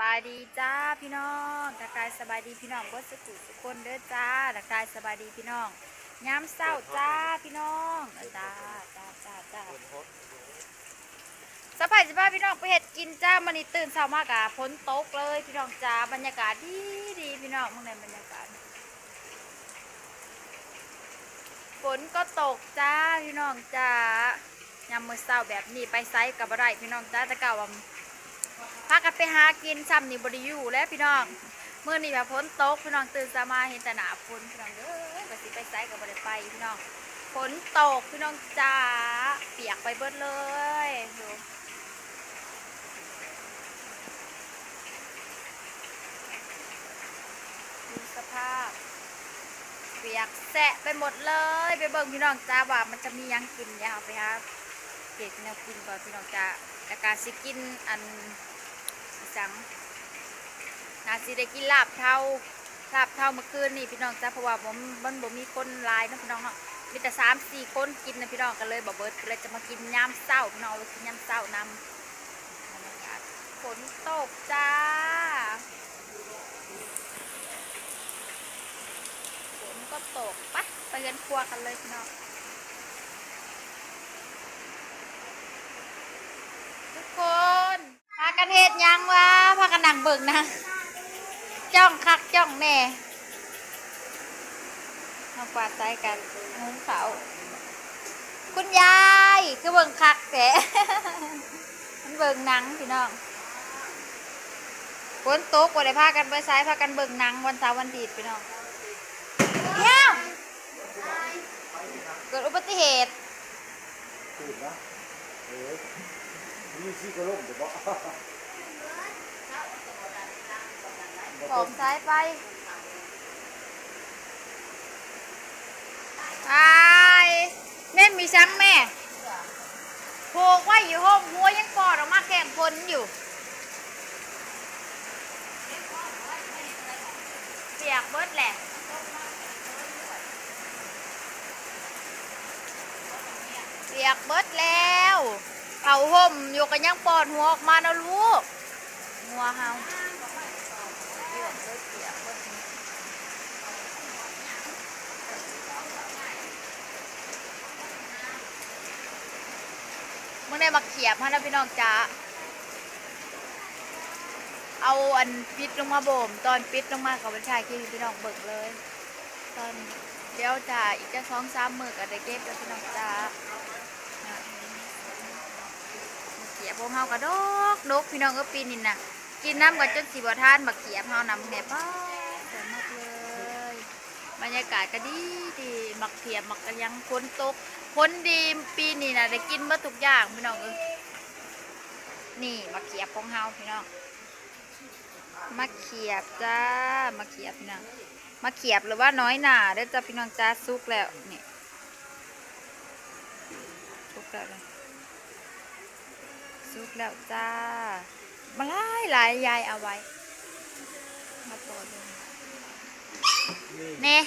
บายดีจ้าพี่น้องทักทายสบายดีพี่น้องบดสุกุสุกคนเด้อจ้าทักทายสบายดีพี่น้องย้ำเศร้าจ้าพี่น้องจ้าจ้าจ้าจ้าสบายสบายพี่น้องไปเห็ดกินจ้ามันนี่ตื่นเช้ามากอะฝนตกเลยพี่น้องจ้าบรรยากาศดีดีพี่น้องมึงในบรรยากาศฝนก็ตกจ้าพี่น้องจ้ายามมือเช้าแบบนี้ไปไซส์กับอะไรพี่น้องจ้าจะกล่าวว่า พากันไปหากินซ้ำนี่บริยูแล้วพี่น้องเมื่อนี่แบบฝนตกพี่น้องตื่นสมาเห็นแต่หนาฝนพี่น้องเด้อก็สิไปไซกับบริไปพี่น้องฝนตกพี่น้องจ้าเปียกไปเบิดเลยดูดูสภาพ เปียกแสะไปหมดเลย ไปเบิ่งพี่น้องจ้าว่ามันจะมียังกินยาวไปครับเก็บแนวกินก่อนพี่น้องจ้าแต่การสิกินอัน จังนาสิได้กินลาบเท่าลาบเท่าเมื่อคืนนี่พี่น้องจ้าเพราะว่าผมมันบ่มีคนลายนะพี่น้องเนาะมีแต่สามสี่คนกินนะพี่น้องกันเลยบ่เบิดก็เลยจะมากินยามเศร้าพี่น้องเอากินยามเศร้านำบรรยากาศฝนตกจ้าฝนก็ตกปะไปเรียนครัวกันเลยพี่น้องทุกคนพากัน เฮ็ดยังวะพากันนั่งเบิ่งนะ จ้องคักจ้องแน่มากวาดใจกันหุงเขาคุณยายคือเบิ่งคักแท้มันเบิ่งหนังพี่น้องฝนตกบ่ได้พากันไปไสพากันเบิ่งหนังวันเสาร์วันอาทิตย์พี่น้องเฮียวเกิดอุบัติเหตุตื่นนะเออนี่ซี่ก็ล่มเดี๋ยวบอก ผมสายไปไปแม่มีช้างแม่ผูกไว้อยู่ห้องหัวยังปอดออกมาแข่งพนอยู่ เปียกเบิดแหละเปียกเบิดแล้วเขาห่มอยู่กันยังปอดหัวออกมานะลูกงัวเฮา เปียกเบิดเปียกเบิด มึงได้มาเขียบฮะนะพี่น้องจ๋าเอาอันปิดลงมาโบม ตอนปิดลงมากับบัญชาคิดพี่น้องเบิกเลย ตอนเดี๋ยวจะอีกจะสองสามมือกับได้เก็บแล้วพี่น้องจ๋าเขียบพวกเฮากระดกดกพี่น้องเออปีนี่น่ะกินน้ำกับจนสีบทานบักเขียบเฮานำแหนป้าสวยมากเลย บรรยากาศก็ดีดีมักเขียบมักกระยังฝนตกฝนดีปีนี้นะได้กินมื่อทุกอย่างพี่น้องเออนี่มักเขียบของเฮาพี่น้องมักเขียบจ้ามักเขียบพี่น้องมักเขียบหรือว่าน้อยหนาเด้อจ้าพี่น้องจ้าซุกแล้วนี่ซุกแล้วเลยซุกแล้วจ้ามาหลายหลายยายเอาไว้มาต่อดูนี่ เน่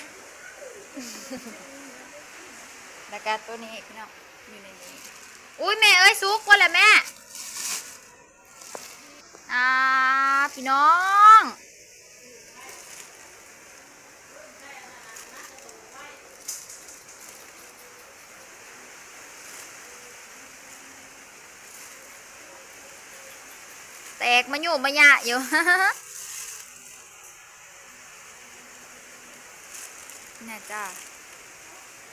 แล้วก็ตัวนี้พี่น้องอยู่ในนี้ อุ้ยแม่เอ้ยซุกว่าแหละแม่ อ่าพี่น้องแตกมาอยู่มาหยะอยู่ จ้า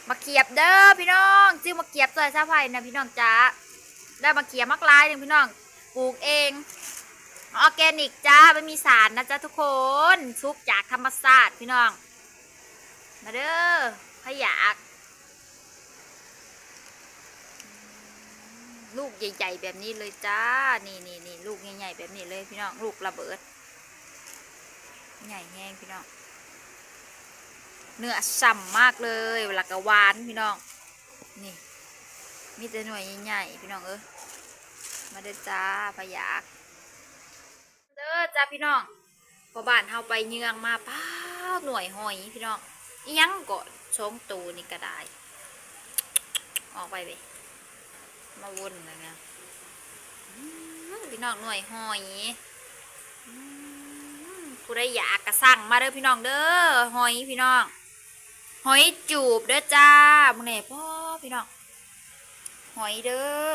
มาเขียบเด้อพี่น้องซื้อมาเขียบซอยซาไผ่นะพี่น้องจ้าได้มาเขียบมักลายหนึ่งพี่น้องปลูกเองออร์แกนิกจ้าไม่มีสารนะจ้าทุกคนซุปจากธรรมชาติพี่น้อง มาเด้อถ้าอยากลูกใหญ่ ๆ แบบนี้เลยจ้า นี่นี่นี่ลูกใหญ่ๆแบบนี้เลยพี่น้อง ลูกระเบิด ใหญ่แห้งพี่น้อง เนื้อฉ่ำมากเลยเวลากะหวานพี่น้อง นี่มีแต่หน่วยใหญ่ๆพี่น้องเออมาเด้อจ้าพยากเด้อจ้าพี่น้องพอบ้านเฮาไปเยืองมาป้าหน่วยหอยพี่น้องยังก็ชงตูนี่ก็ได้ออกไปไปมาวนอะไรเงี้ยพี่น้องหน่วยหอยผู้ใดอยากกระสั่งมาเด้อพี่น้องเด้อหอยพี่น้อง หอยจูบเด้อจ้ามึงไหนพ่อพี่น้องหอยเด้อ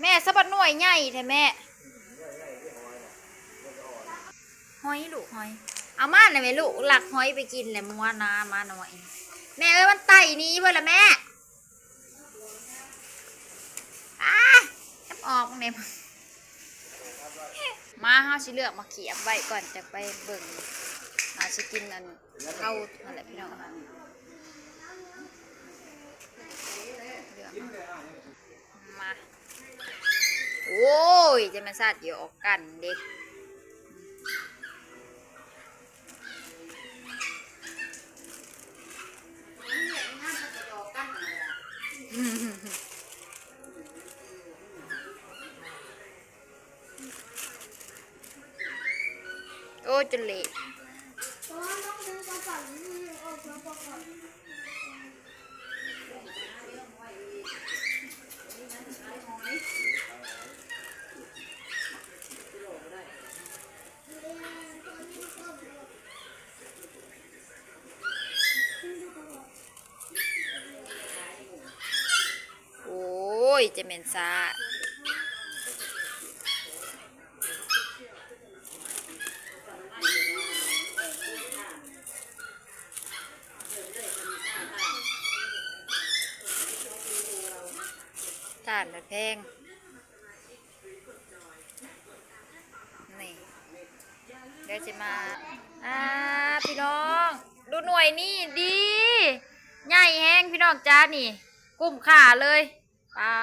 แม่สะบัดหน่วยใหญ่แท้แม่หอยลูกหอย เอามาหน่อยไหมลูกหลักหอยไปกินแหละมัวนามาหน่อย แม่เอ้ยมันไต่นี้เพื่อนละแม่อ้าจับออกเนี่ยมาเฮาสิเลือกมาเขียบไว้ก่อนจะไปเบิ่งอาสิกินอันเข้านั่นแหละพี่น้องเลือกมา โอ้ย จะมาซาดเดี๋ยวออกกันเด็กโอ้จะเละโอ้ ยจะเม็นซาดทานแบบแพงนี่เดี๋ยวจะมาอ่าพี่น้อง ดูหน่วยนี่ดี ใหญ่แห้งพี่น้องจ้านี่ กุ้มขาเลย ปลา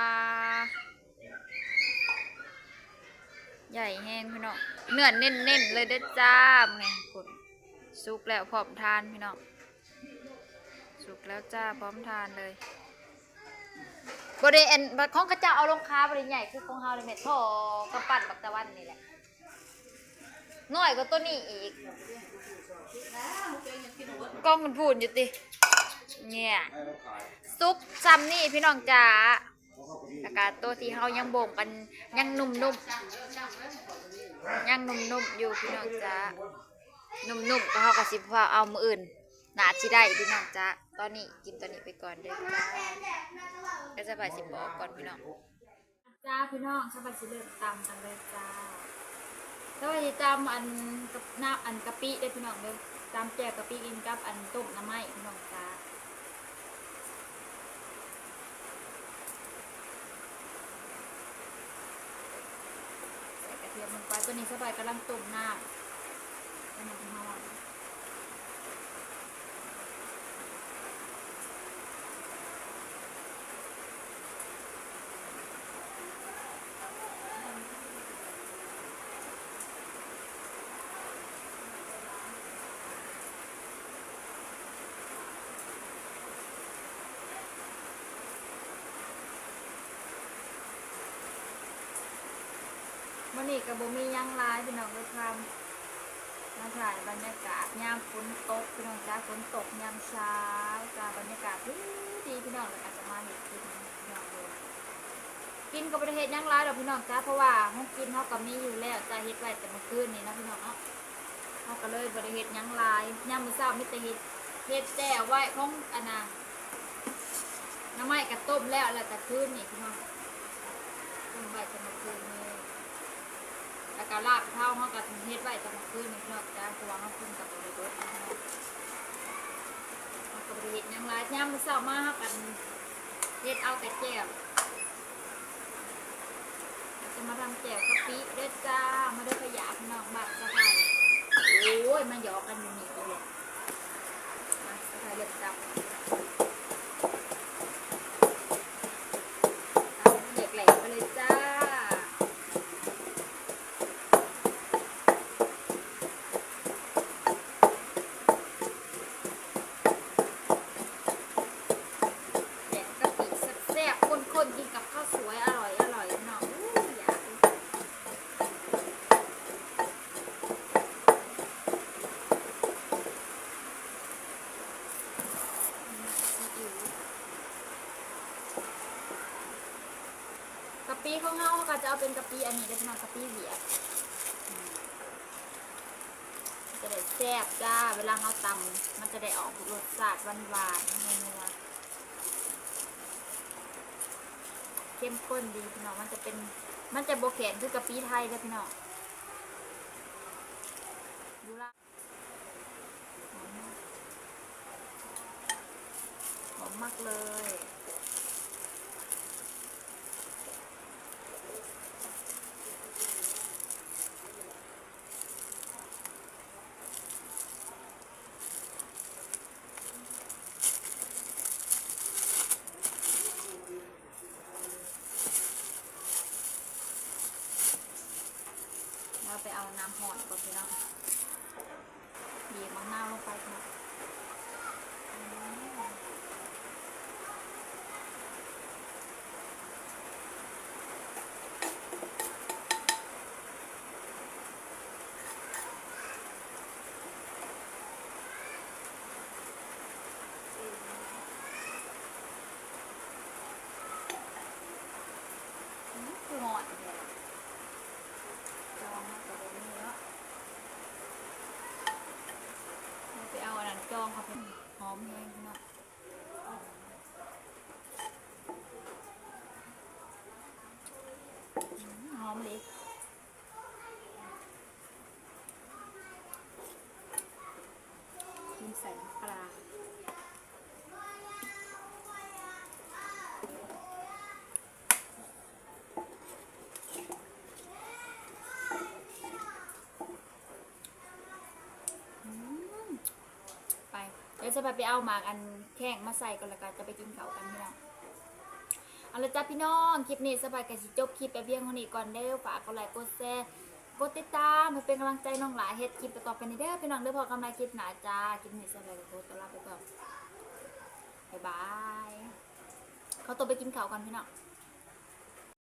ใหญ่แห้งพี่น้องเนื้อเน้นๆเลยเด้อจ้าไงคุณสุกแล้วพร้อมทานพี่น้องสุกแล้วจ้าพร้อมทานเลยบริเอนของกระเจ้าเอาลงค้าบริใหญ่คือของเฮาเลยเม็ดทอกระปั่นบักตะวันนี่แหละน้อยกว่าตัวนี้อีกกล้องมันพูดอยู่ติเนี่ยซุปซัมนี่พี่น้องจ๋า แล้วก็ตัวที่เฮายังบ่มกันยังนุ่มๆยังนุ่มๆอยู่พี่น้องจ๋านุ่มๆก็เฮาก็สิพาเอามืออื่นหนาสิได้พี่น้องจ๋าตอนนี้กินตัวนี้ไปก่อนเด้อจ้าก็จะไปสิบอกก่อนพี่น้องจ้าพี่น้องสบายสิเริ่มตำกันเลยจ้าสบายสิตำอันกับน้ำอันกะปิได้พี่น้องเด้อตำแจ่วกะปิกินกับอันต้มน้ำไม้พี่น้องจ้า ใส่กระเทียมลงไป ตัวนี้สบายกำลังตุ่มน้ำให้มันหอดมั นี่กับบ่มียังลายพี่น้องก็ทำมาถ่ายบรรยากาศยามฝนตกพี่น้องจ้าฝนตกยามเช้าจ้าบรรยากาศดีดีพี่น้องแล้วก็จะมาเห็ดกินพี่น้องเลยกินกับประเทศยังลายดอกพี่น้องจ้าเพราะว่าห้องกินเขากับมีอยู่แล้วจ้าเฮ็ดไว้แต่เมื่อคืนนี้นะพี่น้องเนาะเขาก็เลยบริเฮ็ดยังลายยามมื้อเช้ามีแต่เฮ็ดเฮ็ดแจ่วไว้ของอันน่ะน้ำไม้กระต้มแล้วแล้วแต่คืนนี่พี่น้องต้มไว้แต่เมื่อคืนนี้ แล้วก็ลาบเท่าเขาก็เฮ็ดไว้ตอนคืนนี่เนาะจ้าตัวเขาขึ้นกับบริบทนะเนาะก็บริเฮ็ดหยังไรย่ามมื้อเช้ามาเขากันเฮ็ดเอาแต่แจ่วจะมาทำแจ่วกะปิเด้อจ้ามาเด้อขยะนองบัตรสะพายโอ้ยมาหยอกกันอยู่นี่เลยมาสะพายเริ่มจับตามเหล็กแหลกไปเลยจ้า แดกกะปิแซ่บๆข้นๆกินกับข้าวสวยอร่อยอร่อยเนาะอู้อยากเลยซีอิ๊วกะปิของ เฮาเขาก็จะเอาเป็นกะปิอันนี้ได้พี่นองกะปิเวียดจะได้แซ่บจ้า เวลาเขาตำมันจะได้ออกรสชาติหวานๆนัวเข้มข้นดีพี่น้อง มันจะเป็น มันจะโบแขนคือกะปิไทยเลยพี่น้องดูละหอมมากหอมมากเลย เอาน้ำหอดก่อนพี่น้องบีบมะนาวลงไปค่ะองอืมอืมคือหอนเนี่ยจองมาแต่เดี๋ยวนี้เนาะเราไปเอาอันนั้นจองเขาเป็นหอมแห้งพี่น้องอืม หอมเลยกินใส่น้ำปลาอืมไป เดี๋ยวจะไปไปเอาหมากอันแข้งมาใส่ก่อนแล้วกันจะไปกินเขาวกันพี่น้อง เอาละจ้าพี่น้อง คลิปนี้สบายกันสิจบคลิปไปเพียงเท่านี้ก่อนเด้อฝากกดไลค์กดแชร์กดติดตามให้เป็นกำลังใจน้องหลายเฮ็ดคลิปต่อไปนี้เด้อพี่น้องเด้อพอกำไรคลิปหนาจ้าคลิปนี้สบายกับโคตรลาไปก่อนบ๊ายบายเขาตัวไปกินข้าวกันพี่น้อง